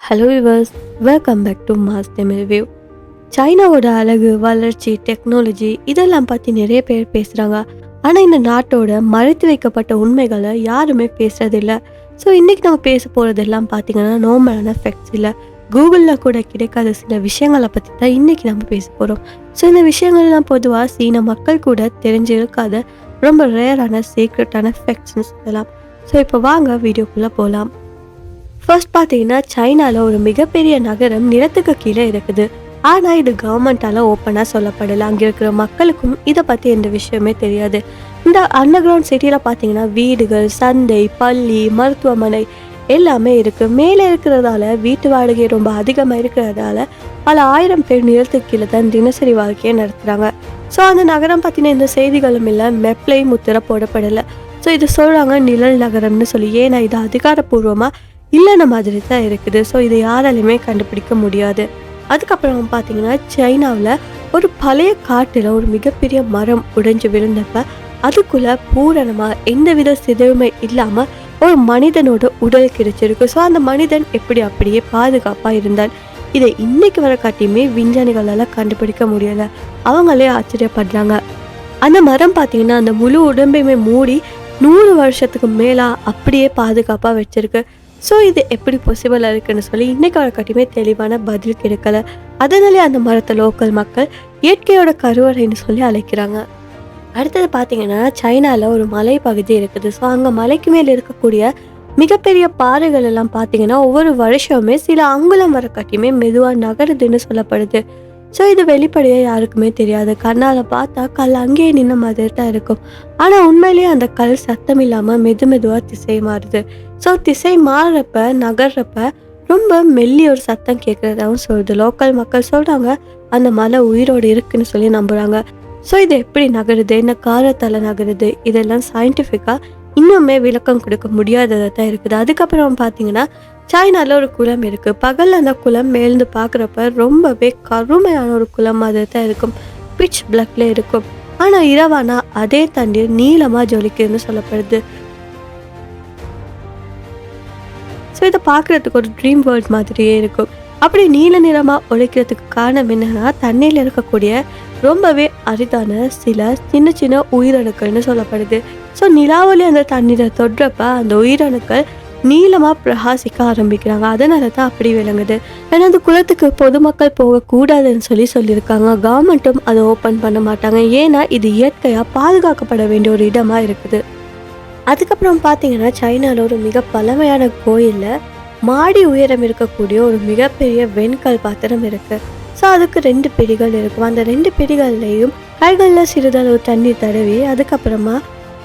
Hello viewers welcome back to mass Tamil view சைனாவோட அழகு வளர்ச்சி டெக்னாலஜி இதெல்லாம் பற்றி நிறைய பேர் பேசுகிறாங்க ஆனால் இந்த நாட்டோட மறைத்து வைக்கப்பட்ட உண்மைகளை யாருமே பேசுகிறதில்ல ஸோ இன்றைக்கி நம்ம பேச போகிறதெல்லாம் பார்த்திங்கன்னா நார்மலான ஃபேக்ட்ஸ் இல்லை. கூகுளில் கூட கிடைக்காத சில விஷயங்களை பற்றி தான் இன்றைக்கி நம்ம பேச போகிறோம் ஸோ இந்த விஷயங்கள்லாம் பொதுவாக சீன மக்கள் கூட தெரிஞ்சிருக்காத ரொம்ப ரேரான சீக்ரெட்டான ஃபேக்ட்ஸ்னு சொல்லலாம். ஸோ இப்போ வாங்க வீடியோக்குள்ளே போகலாம் ஃபர்ஸ்ட் பார்த்தீங்கன்னா சைனால ஒரு மிகப்பெரிய நகரம் நிலத்துக்கு கீழே இருக்குது. ஆனால் இது கவர்மெண்டால ஓப்பனாக சொல்லப்படலை. அங்கே இருக்கிற மக்களுக்கும் இதை பற்றி எந்த விஷயமே தெரியாது. இந்த அண்டர் கிரவுண்ட் சிட்டியில் பார்த்தீங்கன்னா வீடுகள் சந்தை பள்ளி மருத்துவமனை எல்லாமே இருக்குது மேலே இருக்கிறதால வீட்டு வாடகை ரொம்ப அதிகமாக இருக்கிறதால பல ஆயிரம் பேர் நிலத்துக்கு கீழே தான் தினசரி வாழ்க்கையை நடத்துகிறாங்க ஸோ அந்த நகரம் பற்றின எந்த செய்திகளும் இல்லை. மெப்லையும் முத்திர போடப்படலை. ஸோ இது சொல்கிறாங்க நிழல் நகரம்னு சொல்லி. ஏன்னா இது அதிகாரப்பூர்வமாக இல்லைன மாதிரி தான் இருக்குது. ஸோ இதை யாராலையுமே கண்டுபிடிக்க முடியாது. அதுக்கப்புறம் பார்த்தீங்கன்னா சைனாவில் ஒரு பழைய காட்டில் ஒரு மிகப்பெரிய மரம் உடைஞ்சு விழுந்தப்ப அதுக்குள்ள பூரணமாக எந்தவித சிதைவுமே இல்லாமல் ஒரு மனிதனோட உடல் கிடைச்சிருக்கு. ஸோ அந்த மனிதன் எப்படி அப்படியே பாதுகாப்பாக இருந்தான்? இதை இன்னைக்கு வர காட்டியுமே விஞ்ஞானிகளால் கண்டுபிடிக்க முடியலை. அவங்களே ஆச்சரியப்படுறாங்க. அந்த மரம் பார்த்தீங்கன்னா அந்த முழு உடம்பையுமே மூடி நூறு வருஷத்துக்கு மேலாக அப்படியே பாதுகாப்பாக வச்சிருக்கு. ஸோ இது எப்படி பாசிபிளாக இருக்குன்னு சொல்லி இன்னைக்கு வர காட்டியுமே தெளிவான பதில் கிடைக்கல. அதனாலே அந்த மரத்தை லோக்கல் மக்கள் இயற்கையோட கருவறைன்னு சொல்லி அழைக்கிறாங்க. அடுத்தது பார்த்தீங்கன்னா சைனாவில் ஒரு மலை பகுதி இருக்குது. ஸோ அங்கே மலைக்கு மேலே இருக்கக்கூடிய மிகப்பெரிய பாறைகள் எல்லாம் பார்த்தீங்கன்னா ஒவ்வொரு வருஷமுமே சில அங்குலம் வர காட்டியுமே மெதுவாக நகருதுன்னு சொல்லப்படுது. ஸோ இது வெளிப்படையாக யாருக்குமே தெரியாது கண்ணால் பார்த்தா கல் அங்கேயே நின்ன மாதிரி தான் இருக்கும். ஆனால் உண்மையிலேயே அந்த கல் சத்தம் இல்லாமல் மெது மெதுவாக திசை மாறுது. ஸோ திசை மாறுறப்ப நகர்றப்ப ரொம்ப மெல்லி ஒரு சத்தம் கேட்குறதாகவும் சொல்லுது. லோக்கல் மக்கள் சொல்கிறாங்க அந்த மலை உயிரோடு இருக்குன்னு சொல்லி நம்புகிறாங்க ஸோ இது எப்படி நகருது? என்ன காரத்தால் நகருது? இதெல்லாம் சயின்டிஃபிக்காக இன்னுமே விளக்கம் கொடுக்க முடியாததாக தான் இருக்குது. அதுக்கப்புறம் பார்த்தீங்கன்னா சைனாவில் ஒரு குளம் இருக்கு. பகல்ல அந்த குளம் மேலிருந்து பார்க்குறப்ப ரொம்பவே கருமையான ஒரு குளம் மாதிரி தான் இருக்கும். பிச் பிளக்ல இருக்கும். ஆனா இரவானா அதே தண்ணீர் நீளமா ஜொலிக்குதுன்னு சொல்லப்படுது. ஸோ இதை பார்க்குறதுக்கு ஒரு ட்ரீம் வேர்ல்ட் மாதிரியே இருக்கும். அப்படி நீல நிறமாக ஒழிக்கிறதுக்கு காரணம் என்னன்னா தண்ணியில் இருக்கக்கூடிய ரொம்பவே அரிதான சில சின்ன சின்ன உயிரணுக்கள்னு சொல்லப்படுது. ஸோ நிலாவொலி அந்த தண்ணீரை தொடுறப்ப அந்த உயிரணுக்கள் நீளமாக பிரகாசிக்க ஆரம்பிக்கிறாங்க. அதனால தான் அப்படி விளங்குது. ஏன்னா அந்த குளத்துக்கு பொதுமக்கள் போகக்கூடாதுன்னு சொல்லி சொல்லியிருக்காங்க. கவர்மெண்ட்டும் அதை ஓப்பன் பண்ண மாட்டாங்க. ஏன்னா இது இயற்கையாக பாதுகாக்கப்பட வேண்டிய ஒரு இடமாக இருக்குது. அதுக்கப்புறம் பார்த்தீங்கன்னா சைனாவில் ஒரு மிக பழமையான கோயிலில் மாடி உயரம் இருக்கக்கூடிய ஒரு மிகப்பெரிய வெண்கல் பாத்திரம் இருக்குது ஸோ அதுக்கு ரெண்டு பிடிகள் இருக்கும். அந்த ரெண்டு பிடிகள்லையும் கைகளில் சிறிதளவு தண்ணி தடவி அதுக்கப்புறமா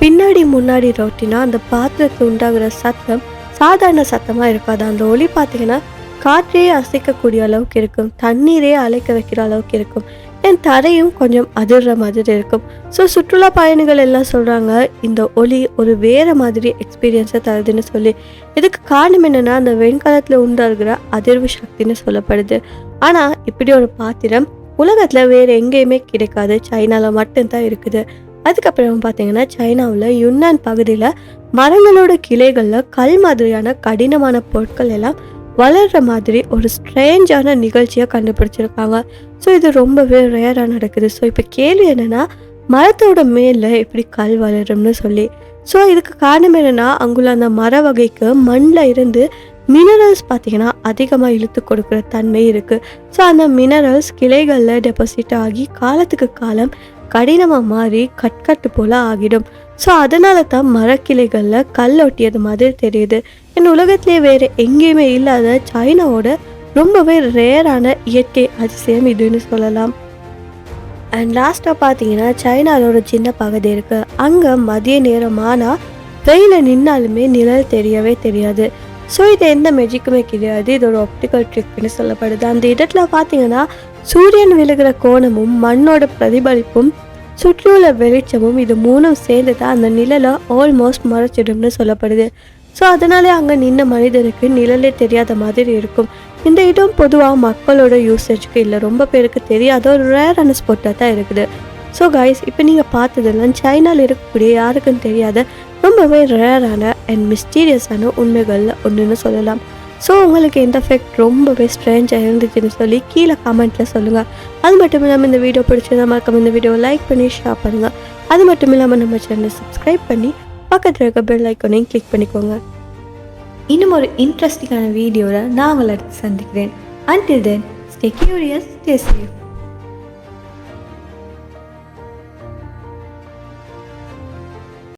பின்னாடி முன்னாடி ரொட்டினா அந்த பாத்திரத்தில் உண்டாகிற சத்தம் சாதாரண சத்தமாக இருக்காது. அந்த ஒலி பார்த்தீங்கன்னா காற்றையே அசைக்கக்கூடிய அளவுக்கு இருக்கும். தண்ணீரே அலைக்க வைக்கிற அளவுக்கு இருக்கும். என் தரையும் கொஞ்சம் அதிர்ற மாதிரி இருக்கும். ஸோ சுற்றுலா பயணிகள் எல்லாம் சொல்கிறாங்க இந்த ஒலி ஒரு வேறு மாதிரி எக்ஸ்பீரியன்ஸை தருதுன்னு சொல்லி. இதுக்கு காரணம் என்னென்னா அந்த வெண்கலத்தில் உண்டாகிற அதிர்வு சக்தின்னு சொல்லப்படுது. ஆனால் இப்படி ஒரு பாத்திரம் உலகத்தில் வேறு எங்கேயுமே கிடைக்காது. சைனாவில் மட்டும்தான் இருக்குது. அதுக்கப்புறம் பார்த்தீங்கன்னா சைனாவில் யுன்னான் பகுதியில் மரங்களோட கிளைகளில் கல் மாதிரியான கடினமான பொருட்கள் எல்லாம் வளர்கிற மாதிரி ஒரு ஸ்ட்ரேஞ்சான நிகழ்ச்சியாக கண்டுபிடிச்சிருக்காங்க. ஸோ இது ரொம்பவே ரேராக நடக்குது. ஸோ இப்போ கேள்வி என்னென்னா மரத்தோட மேலே எப்படி கல் வளரும்னு சொல்லி. ஸோ இதுக்கு காரணம் என்னென்னா அங்குள்ள அந்த மர வகைக்கு மண்ணில் இருந்து மினரல்ஸ் பார்த்திங்கன்னா அதிகமாக இழுத்து கொடுக்குற தன்மை இருக்குது ஸோ அந்த மினரல்ஸ் கிளைகளில் டெபாசிட் ஆகி காலத்துக்கு காலம் கடினமாக மாறி கட்கட்டு போல் ஆகிடும். ஸோ அதனால தான் மரக்கிளைகளில் கல் ஒட்டியது மாதிரி தெரியுது. என் உலகத்திலே வேறு எங்கேயுமே இல்லாத சைனாவோட ரொம்பவே ரேரான இயற்கை அதிசயம் இதுன்னு சொல்லலாம். அண்ட் லாஸ்ட்டாக பார்த்தீங்கன்னா சைனாவில் ஒரு சின்ன பகுதி இருக்குது அங்கே மதிய நேரம் ஆனால் வெயிலில் நின்னாலுமே நிழல் தெரியவே தெரியாது. ஸோ இது எந்த மெஜிக்குமே கிடையாது. இது ஒரு ஆப்டிக்கல் ட்ரிக்னு சொல்லப்படுது. அந்த இடத்துல பார்த்தீங்கன்னா சூரியன் விழுகிற கோணமும் மண்ணோட பிரதிபலிப்பும் சுற்றியுள்ள வெளிச்சமும் இது மூணும் சேர்ந்து தான் அந்த நிழலை ஆல்மோஸ்ட் மறைச்சிடும்னு சொல்லப்படுது. ஸோ அதனாலே அங்கே நின்ன மனிதனுக்கு நிழலே தெரியாத மாதிரி இருக்கும். இந்த இடம் பொதுவாக மக்களோட யூசேஜ்க்கு இல்லை ரொம்ப பேருக்கு தெரியாத ஒரு ரேரான ஸ்பாட்டாக தான் இருக்குது. ஸோ கைஸ் இப்போ நீங்கள் பார்த்ததெல்லாம் சைனாவில் இருக்கக்கூடிய யாருக்கும் தெரியாத ரொம்பவே ரேரான அண்ட் மிஸ்டீரியஸான உண்மைகளில் ஒன்றுன்னு சொல்லலாம். ஸோ உங்களுக்கு இந்த எஃபெக்ட் ரொம்பவே ஸ்ட்ரேஞ்சாக இருந்துச்சுன்னு சொல்லி கீழே கமெண்ட்டில் சொல்லுங்கள் அது மட்டும் இல்லாமல் இந்த வீடியோ பிடிச்சிருந்தா மறக்காம இந்த வீடியோ லைக் பண்ணி ஷேர் பண்ணுங்கள் அது மட்டும் இல்லாமல் நம்ம சேனலை சப்ஸ்கிரைப் பண்ணி பக்கத்தில் இருக்க பெல் ஐக்கோனையும் கிளிக் பண்ணிக்கோங்க. இன்னும் ஒரு இன்ட்ரெஸ்டிங்கான வீடியோவில் நான் உங்களை அடுத்து சந்திக்கிறேன். Until then stay curious stay safe